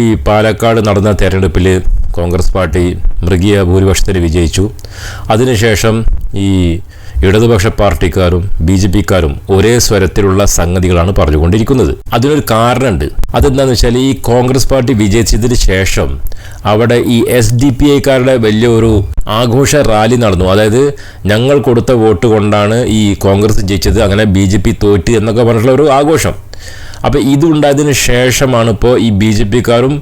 ഈ പാലക്കാട് നടന്ന തെരഞ്ഞെടുപ്പിൽ കോൺഗ്രസ് പാർട്ടി മൃഗീയ ഭൂരിപക്ഷത്തിന് വിജയിച്ചു. അതിനുശേഷം ഈ ഇടതുപക്ഷ പാർട്ടിക്കാരും ബി ജെ പിക്കാരും ഒരേ സ്വരത്തിലുള്ള സംഗതികളാണ് പറഞ്ഞുകൊണ്ടിരിക്കുന്നത്. അതിനൊരു കാരണമുണ്ട്. അതെന്താണെന്ന് വെച്ചാൽ ഈ കോൺഗ്രസ് പാർട്ടി വിജയിച്ചതിന് ശേഷം അവിടെ ഈ എസ് ഡി പി ഐക്കാരുടെ വലിയൊരു ആഘോഷ റാലി നടന്നു. അതായത് ഞങ്ങൾ കൊടുത്ത വോട്ട് കൊണ്ടാണ് ഈ കോൺഗ്രസ് ജയിച്ചത് അങ്ങനെ ബി ജെ പി തോറ്റ് എന്നൊക്കെ പറഞ്ഞിട്ടുള്ള ഒരു ആഘോഷം. അപ്പോൾ ഇതുണ്ടായതിനു ശേഷമാണ് ഇപ്പോൾ ഈ ബി ജെ പിക്കാരും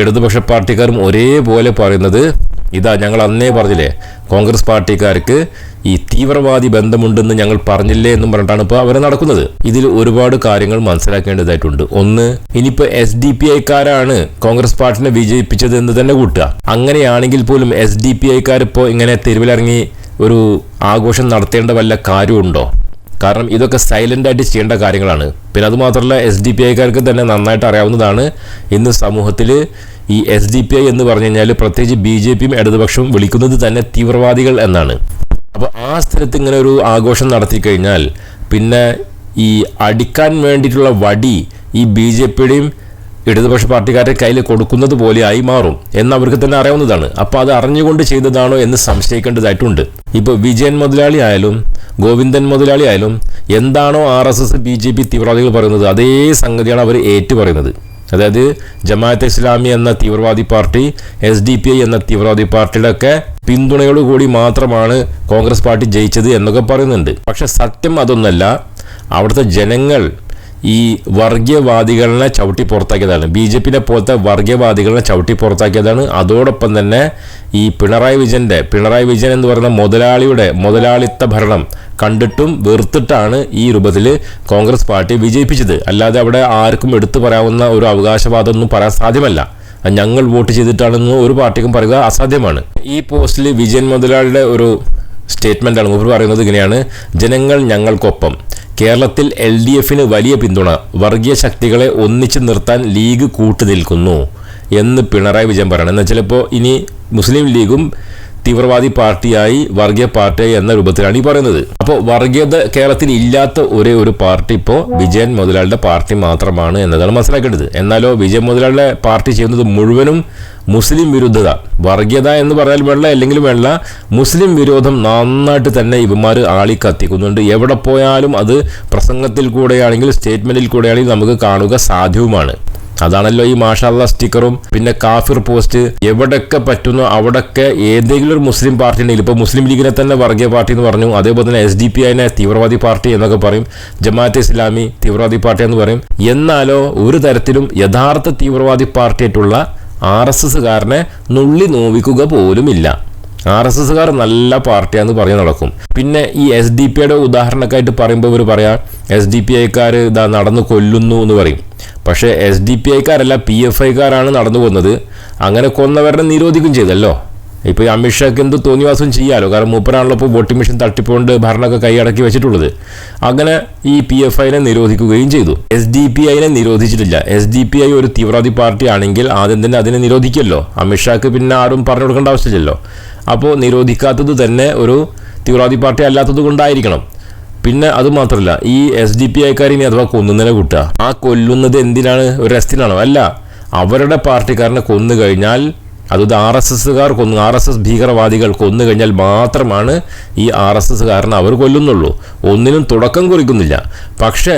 ഇടതുപക്ഷ പാർട്ടിക്കാരും ഒരേപോലെ പറയുന്നത്. ഇതാ ഞങ്ങൾ അന്നേ പറഞ്ഞില്ലേ കോൺഗ്രസ് പാർട്ടിക്കാർക്ക് ഈ തീവ്രവാദി ബന്ധമുണ്ടെന്ന് ഞങ്ങൾ പറഞ്ഞില്ലേ എന്നും പറഞ്ഞിട്ടാണ് ഇപ്പോൾ അവർ നടക്കുന്നത്. ഇതിൽ ഒരുപാട് കാര്യങ്ങൾ മനസ്സിലാക്കേണ്ടതായിട്ടുണ്ട്. ഒന്ന് ഇനിയിപ്പോൾ എസ് ഡി പി ഐക്കാരാണ് കോൺഗ്രസ് പാർട്ടിനെ വിജയിപ്പിച്ചത് എന്ന് തന്നെ കൂട്ടുക. അങ്ങനെയാണെങ്കിൽ പോലും എസ് ഡി പി ഐക്കാരിപ്പോൾ ഇങ്ങനെ തെരുവിലിറങ്ങി ഒരു ആഘോഷം നടത്തേണ്ട വല്ല കാര്യമുണ്ടോ? കാരണം ഇതൊക്കെ സൈലന്റ് ആയിട്ട് ചെയ്യേണ്ട കാര്യങ്ങളാണ്. പിന്നെ അതുമാത്രമല്ല എസ് ഡി പി ഐക്കാർക്ക് തന്നെ നന്നായിട്ട് അറിയാവുന്നതാണ്. ഇന്ന് സമൂഹത്തിൽ ഈ എസ് ഡി പി ഐ എന്ന് പറഞ്ഞു കഴിഞ്ഞാൽ പ്രത്യേകിച്ച് ബി ജെ പിയും ഇടതുപക്ഷവും വിളിക്കുന്നത് തന്നെ തീവ്രവാദികൾ എന്നാണ്. അപ്പോൾ ആ സ്ഥലത്ത് ഇങ്ങനെ ഒരു ആഘോഷം നടത്തി കഴിഞ്ഞാൽ പിന്നെ ഈ അടിക്കാൻ വേണ്ടിയിട്ടുള്ള വടി ഈ ബി ജെ പിയുടെയും ഇടതുപക്ഷ പാർട്ടിക്കാരെ കയ്യിൽ കൊടുക്കുന്നത് ആയി മാറും എന്ന് അവർക്ക് തന്നെ അറിയാവുന്നതാണ്. അപ്പോൾ അത് അറിഞ്ഞുകൊണ്ട് ചെയ്തതാണോ എന്ന് സംശയിക്കേണ്ടതായിട്ടുണ്ട്. ഇപ്പോൾ വിജയൻ മുതലാളി ആയാലും ഗോവിന്ദൻ മുതലാളി ആയാലും എന്താണോ R S S B J P തീവ്രവാദികൾ പറയുന്നത് അതേ സംഗതിയാണ് അവർ ഏറ്റു പറയുന്നത്. അതായത് ജമാഅത്ത് ഇസ്ലാമി എന്ന തീവ്രവാദി party S D P I എന്ന തീവ്രവാദി പാർട്ടിയുടെ ഒക്കെ പിന്തുണയോടുകൂടി മാത്രമാണ് കോൺഗ്രസ് പാർട്ടി ജയിച്ചത് എന്നൊക്കെ പറയുന്നുണ്ട്. പക്ഷെ സത്യം അതൊന്നല്ല. അവിടുത്തെ ജനങ്ങൾ ഈ വർഗീയവാദികളെ ചവിട്ടി പുറത്താക്കിയതാണ്. ബി ജെ പിനെ പോലത്തെ വർഗീയവാദികളെ ചവിട്ടി പുറത്താക്കിയതാണ്. അതോടൊപ്പം തന്നെ ഈ പിണറായി വിജയന്റെ പിണറായി വിജയൻ എന്ന് പറയുന്ന മുതലാളിയുടെ മുതലാളിത്ത ഭരണം കണ്ടിട്ടും വെറുത്തിട്ടാണ് ഈ രൂപത്തിൽ കോൺഗ്രസ് പാർട്ടി വിജയിപ്പിച്ചത്. അല്ലാതെ അവിടെ ആർക്കും എടുത്തു പറയാവുന്ന ഒരു അവകാശവാദമൊന്നും പറയാൻ സാധ്യമല്ല. ഞങ്ങൾ വോട്ട് ചെയ്തിട്ടാണെന്ന് ഒരു പാർട്ടിക്കും പറയുക അസാധ്യമാണ്. ഈ പോസ്റ്റിൽ വിജയൻ മുതലാളിയുടെ ഒരു സ്റ്റേറ്റ്മെന്റാണ് മൂപ്പർ പറയുന്നത് ഇങ്ങനെയാണ്. ജനങ്ങൾ ഞങ്ങൾക്കൊപ്പം. കേരളത്തിൽ എൽ ഡി എഫിന് വലിയ പിന്തുണ. വർഗീയ ശക്തികളെ ഒന്നിച്ചു നിർത്താൻ ലീഗ് കൂട്ടുനിൽക്കുന്നു. എന്ന് പിണറായി വിജയൻ പറയണം. എന്ന് വെച്ചാൽ ഇപ്പോൾ ഇനി മുസ്ലിം ലീഗും തീവ്രവാദി പാർട്ടിയായി വർഗീയ പാർട്ടിയായി എന്ന രൂപത്തിലാണ് ഈ പറയുന്നത്. അപ്പോൾ വർഗീയത കേരളത്തിൽ ഇല്ലാത്ത ഒരേ ഒരു പാർട്ടി ഇപ്പോൾ വിജയൻ മുതലാളിയുടെ പാർട്ടി മാത്രമാണ് എന്നതാണ് മനസ്സിലാക്കേണ്ടത്. എന്നാലോ വിജയൻ മുതലാളിയുടെ പാർട്ടി ചെയ്യുന്നത് മുഴുവനും മുസ്ലിം വിരുദ്ധത വർഗീയത എന്ന് പറഞ്ഞാൽ വെള്ള അല്ലെങ്കിൽ വെള്ള മുസ്ലിം വിരോധം നന്നായിട്ട് തന്നെ ഇവന്മാർ ആളി കത്തിക്കുന്നുണ്ട് എവിടെ പോയാലും അത് പ്രസംഗത്തിൽ കൂടെയാണെങ്കിൽ സ്റ്റേറ്റ്മെന്റിൽ കൂടെയാണെങ്കിൽ നമുക്ക് കാണുക സാധ്യവുമാണ്. അതാണല്ലോ ഈ മാഷാള്ള സ്റ്റിക്കറും. പിന്നെ കാഫിർ പോസ്റ്റ് എവിടൊക്കെ പറ്റുന്നു അവിടൊക്കെ ഏതെങ്കിലും ഒരു മുസ്ലിം പാർട്ടി ഉണ്ടെങ്കിൽ ഇപ്പോൾ മുസ്ലിം ലീഗിനെ തന്നെ വർഗീയ പാർട്ടി എന്ന് പറഞ്ഞു. അതേപോലെ തന്നെ എസ് ഡി പി ഐനെ തീവ്രവാദി പാർട്ടി എന്നൊക്കെ പറയും. ജമാഅത്ത് ഇസ്ലാമി തീവ്രവാദി പാർട്ടി എന്ന് പറയും. എന്നാലോ ഒരു തരത്തിലും യഥാർത്ഥ തീവ്രവാദി പാർട്ടിയായിട്ടുള്ള ആർ എസ് എസ്സുകാരനെ നുള്ളി നോവിക്കുക പോലുമില്ല. ആർ എസ് എസ്സുകാർ നല്ല പാർട്ടിയാന്ന് പറഞ്ഞ് നടക്കും. പിന്നെ ഈ എസ് ഡി പിയുടെ ഉദാഹരണക്കായിട്ട് പറയുമ്പോൾ ഇവർ പറയാം എസ് ഡി പി ഐക്കാർ ഇതാ നടന്ന് കൊല്ലുന്നു എന്ന് പറയും. പക്ഷേ എസ് ഡി പി ഐക്കാരല്ല പി എഫ് ഐക്കാരാണ് നടന്നു പോകുന്നത് അങ്ങനെ കൊന്നവരെ നിരോധിക്കും ചെയ്തല്ലോ. ഇപ്പോൾ ഈ അമിത്ഷാക്ക് എന്ത് തോന്നിവാസം ചെയ്യാമല്ലോ കാരണം മൂപ്പരാണല്ലോ ഇപ്പോൾ വോട്ടിംഗ് മെഷീൻ തട്ടിപ്പോണ്ട് ഭരണമൊക്കെ കൈയടക്കി വെച്ചിട്ടുള്ളത്. അങ്ങനെ ഈ പി എഫ് ഐനെ നിരോധിക്കുകയും ചെയ്തു. എസ് ഡി പി ഐനെ നിരോധിച്ചിട്ടില്ല. എസ് ഡി പി ഐ ഒരു തീവ്രവാദി പാർട്ടി ആണെങ്കിൽ ആദ്യം തന്നെ അതിനെ നിരോധിക്കുമല്ലോ. അമിത്ഷാക്ക് പിന്നെ ആരും പറഞ്ഞു കൊടുക്കേണ്ട ആവശ്യമില്ലല്ലോ. അപ്പോൾ നിരോധിക്കാത്തത് തന്നെ ഒരു തീവ്രവാദി പാർട്ടി അല്ലാത്തത് കൊണ്ടായിരിക്കണം. പിന്നെ അത് മാത്രമല്ല ഈ എസ് ഡി പി ഐക്കാരിനെ അഥവാ കൊന്നുന്നതിനെ കൂട്ടുക ആ കൊല്ലുന്നത് എന്തിനാണ്? ഒരു രസത്തിനാണോ അല്ല അവരുടെ പാർട്ടിക്കാരനെ കൊന്നു കഴിഞ്ഞാൽ അതത് ആർ എസ് എസ്സുകാർ കൊന്നു ആർ എസ് എസ് ഭീകരവാദികൾ കൊന്നു കഴിഞ്ഞാൽ മാത്രമാണ് ഈ ആർ എസ് എസ്സുകാരനെ അവർ കൊല്ലുന്നുള്ളൂ. ഒന്നിനും തുടക്കം കുറിക്കുന്നില്ല. പക്ഷേ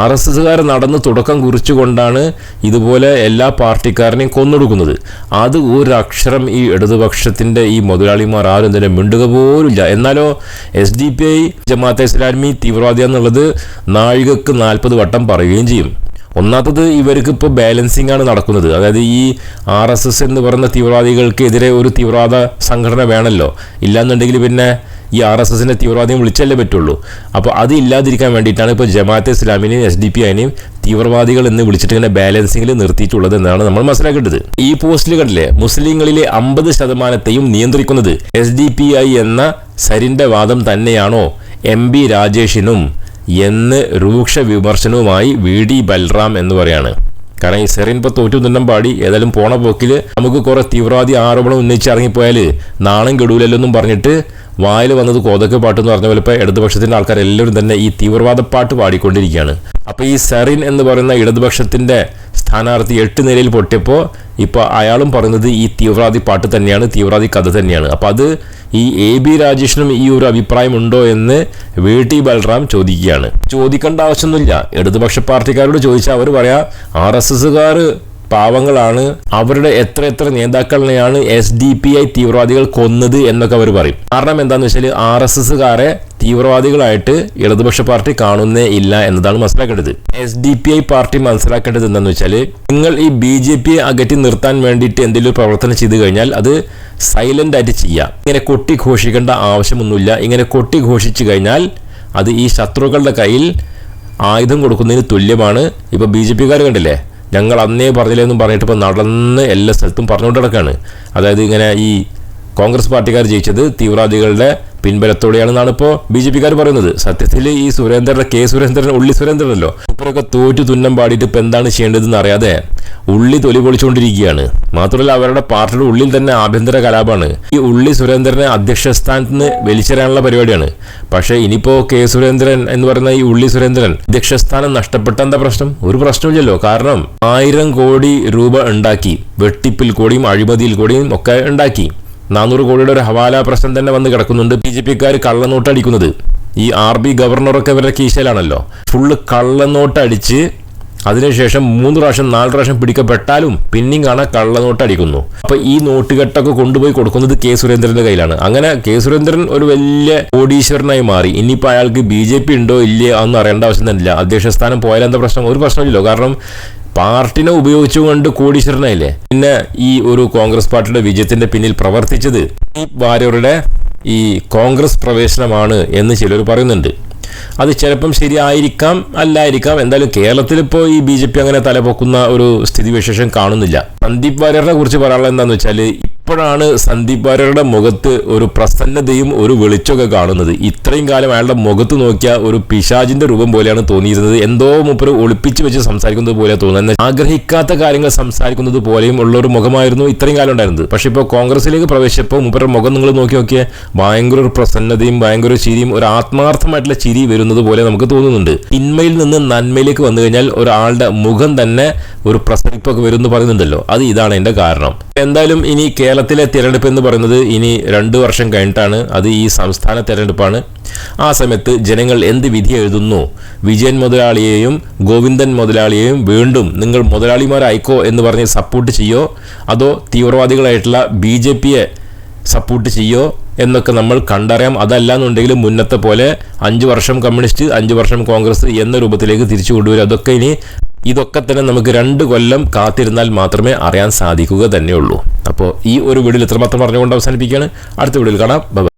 ആർ എസ് എസ്സുകാർ നടന്ന് തുടക്കം കുറിച്ചുകൊണ്ടാണ് ഇതുപോലെ എല്ലാ പാർട്ടിക്കാരനെയും കൊന്നൊടുക്കുന്നത്. അത് ഒരക്ഷരം ഈ ഇടതുപക്ഷത്തിന്റെ ഈ മുതലാളിമാർ ആരും തന്നെ മിണ്ടുക പോലുമില്ല. എന്നാലോ S D P I Jamaat-e Islami തീവ്രവാദി എന്നുള്ളത് നാഴികക്ക് നാൽപ്പത് വട്ടം പറയുകയും ചെയ്യും. ഒന്നാമത്തത് ഇവർക്ക് ഇപ്പോൾ ബാലൻസിംഗ് ആണ് നടക്കുന്നത്. അതായത് ഈ ആർ എസ് എസ് എന്ന് പറയുന്ന തീവ്രവാദികൾക്കെതിരെ ഒരു തീവ്രവാദ സംഘടന വേണമല്ലോ ഇല്ലാന്നുണ്ടെങ്കിൽ പിന്നെ ഈ ആർ എസ് എസിന്റെ തീവ്രവാദിയും വിളിച്ചല്ലേ പറ്റുള്ളൂ. അപ്പോൾ അത് ഇല്ലാതിരിക്കാൻ വേണ്ടിയിട്ടാണ് ഇപ്പോൾ ജമാഅത്ത് ഇസ്ലാമിനെയും എസ് ഡി പി ഐനെയും തീവ്രവാദികൾ എന്ന് വിളിച്ചിട്ട് ഇങ്ങനെ ബാലൻസിങ്ങിൽ നിർത്തിയിട്ടുള്ളത് എന്നാണ് നമ്മൾ മനസ്സിലാക്കേണ്ടത്. ഈ പോസ്റ്റുകളിലെ മുസ്ലിങ്ങളിലെ അമ്പത് ശതമാനത്തെയും നിയന്ത്രിക്കുന്നത് എസ് ഡി പി ഐ എന്ന സരിന്റെ വാദം തന്നെയാണോ? എം ബി രാജേഷിനും എന്ന് രൂക്ഷ വിമർശനവുമായി വി ഡി ബൽറാം എന്ന് പറയാണ്. കാരണം സെറിൻ ഇപ്പോൾ തിന്നം പാടി ഏതായാലും പോണ പോക്കിൽ നമുക്ക് കുറേ തീവ്രവാദി ആരോപണം ഉന്നയിച്ച് ഇറങ്ങിപ്പോയാൽ നാണം കെടൂലല്ലോ എന്നും പറഞ്ഞിട്ട് വായിൽ വന്നത് കോതക്ക് പാട്ട് എന്ന് പറഞ്ഞ പോലെ ഇപ്പോൾ ഇടതുപക്ഷത്തിന്റെ ആൾക്കാർ എല്ലാവരും തന്നെ ഈ തീവ്രവാദ പാട്ട് പാടിക്കൊണ്ടിരിക്കുകയാണ്. അപ്പോൾ ഈ സെറിൻ എന്ന് പറയുന്ന ഇടതുപക്ഷത്തിന്റെ സ്ഥാനാർത്ഥി എട്ട് നിലയിൽ പൊട്ടിയപ്പോൾ ഇപ്പോൾ അയാളും പറയുന്നത് ഈ തീവ്രവാദി പാട്ട് തന്നെയാണ് തീവ്രവാദി കഥ തന്നെയാണ്. അപ്പോൾ അത് ഈ എ ബി രാജേഷിനും ഈ ഒരു അഭിപ്രായം ഉണ്ടോ എന്ന് വി ടി ബൽറാം ചോദിക്കുകയാണ്. ചോദിക്കേണ്ട ആവശ്യമൊന്നുമില്ല. ഇടതുപക്ഷ പാർട്ടിക്കാരോട് ചോദിച്ചാൽ അവർ പറയാ ആർ എസ് എസ്സുകാർ പാവങ്ങളാണ്. അവരുടെ എത്ര എത്ര നേതാക്കളിനെയാണ് എസ് ഡി പി ഐ തീവ്രവാദികൾ കൊന്നത് എന്നൊക്കെ അവർ പറയും. കാരണം എന്താണെന്ന് വെച്ചാൽ ആർ എസ് എസ്സുകാരെ തീവ്രവാദികളായിട്ട് ഇടതുപക്ഷ പാർട്ടി കാണുന്നേ ഇല്ല എന്നതാണ് മനസ്സിലാക്കേണ്ടത്. S D P I party മനസ്സിലാക്കേണ്ടത് എന്താണെന്ന് വെച്ചാൽ നിങ്ങൾ ഈ ബി ജെ പിയെ അകറ്റി നിർത്താൻ വേണ്ടിയിട്ട് എന്തെങ്കിലും പ്രവർത്തനം ചെയ്തു കഴിഞ്ഞാൽ അത് സൈലന്റ് ആയിട്ട് ചെയ്യാം. ഇങ്ങനെ കൊട്ടി ഘോഷിക്കേണ്ട ആവശ്യമൊന്നുമില്ല. ഇങ്ങനെ കൊട്ടി ഘോഷിച്ചു കഴിഞ്ഞാൽ അത് ഈ ശത്രുക്കളുടെ കയ്യിൽ ആയുധം കൊടുക്കുന്നതിന് തുല്യമാണ്. ഇപ്പൊ ബി ജെ പിക്കാർ കണ്ടില്ലേ? ഞങ്ങൾ അന്നേ പറഞ്ഞില്ലെന്നും പറഞ്ഞിട്ട് ഇപ്പോൾ നടന്ന് എല്ലാ സ്ഥലത്തും പറഞ്ഞുകൊണ്ട് കിടക്കുകയാണ് അതായത് ഇങ്ങനെ ഈ കോൺഗ്രസ് പാർട്ടിക്കാർ ജയിച്ചത് തീവ്രവാദികളുടെ പിൻബലത്തോടെയാണെന്നാണ് ഇപ്പോൾ ബി ജെ പിക്കാർ പറയുന്നത്. സത്യത്തിൽ ഈ സുരേന്ദ്രൻ കെ സുരേന്ദ്രൻ ഉള്ളി സുരേന്ദ്രനല്ലോ. ഇപ്പോഴൊക്കെ തോറ്റു തുന്നം പാടിയിട്ട് ഇപ്പം എന്താണ് ചെയ്യേണ്ടതെന്ന് അറിയാതെ ഉള്ളി തൊലി പൊളിച്ചുകൊണ്ടിരിക്കുകയാണ് മാത്രമല്ല അവരുടെ പാർട്ടിയുടെ ഉള്ളിൽ തന്നെ ആഭ്യന്തര കലാപമാണ്. ഈ ഉള്ളി സുരേന്ദ്രനെ അധ്യക്ഷ സ്ഥാനത്ത് നിന്ന് വലിച്ചെറിയാനുള്ള പരിപാടിയാണ്. പക്ഷേ ഇനിയിപ്പോ കെ സുരേന്ദ്രൻ എന്ന് പറയുന്ന ഈ ഉള്ളി സുരേന്ദ്രൻ അധ്യക്ഷ സ്ഥാനം നഷ്ടപ്പെട്ട എന്താ പ്രശ്നം? ഒരു പ്രശ്നമില്ലല്ലോ കാരണം ആയിരം കോടി രൂപ ഉണ്ടാക്കി വെട്ടിപ്പിൽ കൂടിയും അഴിമതിയിൽ കൂടിയും ഒക്കെ ഉണ്ടാക്കി. നാനൂറ് കോടിയുടെ ഒരു ഹവാല പ്രശ്നം തന്നെ വന്ന് കിടക്കുന്നുണ്ട് ബി ജെ പിക്കാർ കള്ളനോട്ട് അടിക്കുന്നത് ഈ ആർ ബി ഗവർണറൊക്കെ ഇവരുടെ കീശയിലാണല്ലോ. ഫുള്ള് കള്ളനോട്ടടിച്ച് അതിനുശേഷം മൂന്ന് പ്രാവശ്യം നാല് പ്രാവശ്യം പിടിക്കപ്പെട്ടാലും പിന്നെയും കാണാൻ കള്ളനോട്ട് അടിക്കുന്നു അപ്പൊ ഈ നോട്ടുകെട്ടൊക്കെ കൊണ്ടുപോയി കൊടുക്കുന്നത് കെ സുരേന്ദ്രന്റെ കയ്യിലാണ്. അങ്ങനെ കെ സുരേന്ദ്രൻ ഒരു വലിയ കോടീശ്വരനായി മാറി. ഇനിയിപ്പോൾ അയാൾക്ക് ബി ജെ പി ഉണ്ടോ ഇല്ലയോ അതൊന്നും അറിയേണ്ട ആവശ്യം തന്നെ ഇല്ല അധ്യക്ഷ സ്ഥാനം പോയാൽ എന്താ പ്രശ്നം? ഒരു പ്രശ്നമില്ലല്ലോ കാരണം പാർട്ടിനെ ഉപയോഗിച്ചുകൊണ്ട് കോടീശ്വരനായില്ലേ? പിന്നെ ഈ ഒരു കോൺഗ്രസ് പാർട്ടിയുടെ വിജയത്തിന്റെ പിന്നിൽ പ്രവർത്തിച്ചത് ഈ വാര്യരുടെ ഈ കോൺഗ്രസ് പ്രവേശനമാണ് എന്ന് ചിലർ പറയുന്നുണ്ട്. അത് ചിലപ്പം ശരിയായിരിക്കാം അല്ലായിരിക്കാം. എന്തായാലും കേരളത്തിൽ ഇപ്പോൾ ഈ ബി ജെ പി അങ്ങനെ തലപൊക്കുന്ന ഒരു സ്ഥിതിവിശേഷം കാണുന്നില്ല. സന്ദീപ് വാര്യറിനെ കുറിച്ച് പറയാനുള്ളത് എന്താണെന്ന് വെച്ചാൽ ഇപ്പോഴാണ് സന്ദീപ് മുഖത്ത് ഒരു പ്രസന്നതയും ഒരു വെളിച്ചമൊക്കെ കാണുന്നത്. ഇത്രയും കാലം അയാളുടെ മുഖത്ത് നോക്കിയ ഒരു പിശാജിന്റെ രൂപം പോലെയാണ് തോന്നിയിരുന്നത്. എന്തോ മൂപ്പര് ഒളിപ്പിച്ച് വെച്ച് സംസാരിക്കുന്നത് പോലെ തോന്നുന്നത്. ആഗ്രഹിക്കാത്ത കാര്യങ്ങൾ സംസാരിക്കുന്നത് പോലെയും ഉള്ള ഒരു മുഖമായിരുന്നു ഇത്രയും കാലം ഉണ്ടായിരുന്നത്. പക്ഷെ ഇപ്പോൾ കോൺഗ്രസിലേക്ക് പ്രവേശിച്ചപ്പോൾ മൂപ്പരുടെ മുഖം നിങ്ങൾ നോക്കി നോക്കിയാൽ ഭയങ്കര ഒരു പ്രസന്നതയും ഭയങ്കര ചിരിയും ഒരു ആത്മാർത്ഥമായിട്ടുള്ള ചിരി വരുന്നത് പോലെ നമുക്ക് തോന്നുന്നുണ്ട്. തിന്മയിൽ നിന്ന് നന്മയിലേക്ക് വന്നു കഴിഞ്ഞാൽ ഒരാളുടെ മുഖം തന്നെ ഒരു പ്രസരിപ്പൊക്കെ വരും എന്ന് പറയുന്നുണ്ടല്ലോ. അത് ഇതാണ് എന്റെ കാരണം. എന്തായാലും ഇനി കേരളത്തിലെ തിരഞ്ഞെടുപ്പ് എന്ന് പറയുന്നത് ഇനി രണ്ട് വർഷം കഴിഞ്ഞിട്ടാണ്. അത് ഈ സംസ്ഥാന തിരഞ്ഞെടുപ്പാണ്. ആ സമയത്ത് ജനങ്ങൾ എന്ത് വിധി എഴുതുന്നു? വിജയൻ മുതലാളിയെയും ഗോവിന്ദൻ മുതലാളിയെയും വീണ്ടും നിങ്ങൾ മുതലാളിമാരായിക്കോ എന്ന് പറഞ്ഞ് സപ്പോർട്ട് ചെയ്യോ? അതോ തീവ്രവാദികളായിട്ടുള്ള ബി ജെ പിയെ സപ്പോർട്ട് ചെയ്യോ എന്നൊക്കെ നമ്മൾ കണ്ടറിയാം. അതല്ല എന്നുണ്ടെങ്കിൽ മുന്നത്തെ പോലെ അഞ്ച് വർഷം കമ്മ്യൂണിസ്റ്റ് അഞ്ച് വർഷം കോൺഗ്രസ് എന്ന രൂപത്തിലേക്ക് തിരിച്ചു കൊണ്ടുവരും. അതൊക്കെ ഇനി ഇതൊക്കെ തന്നെ നമുക്ക് രണ്ട് കൊല്ലം കാത്തിരുന്നാൽ മാത്രമേ അറിയാൻ സാധിക്കുക തന്നെയുള്ളൂ. അപ്പോൾ ഈ ഒരു വീഡിയോയിൽ ഇത്രമാത്രം പറഞ്ഞുകൊണ്ട് അവസാനിപ്പിക്കുകയാണ്. അടുത്ത വീഡിയോയിൽ കാണാം.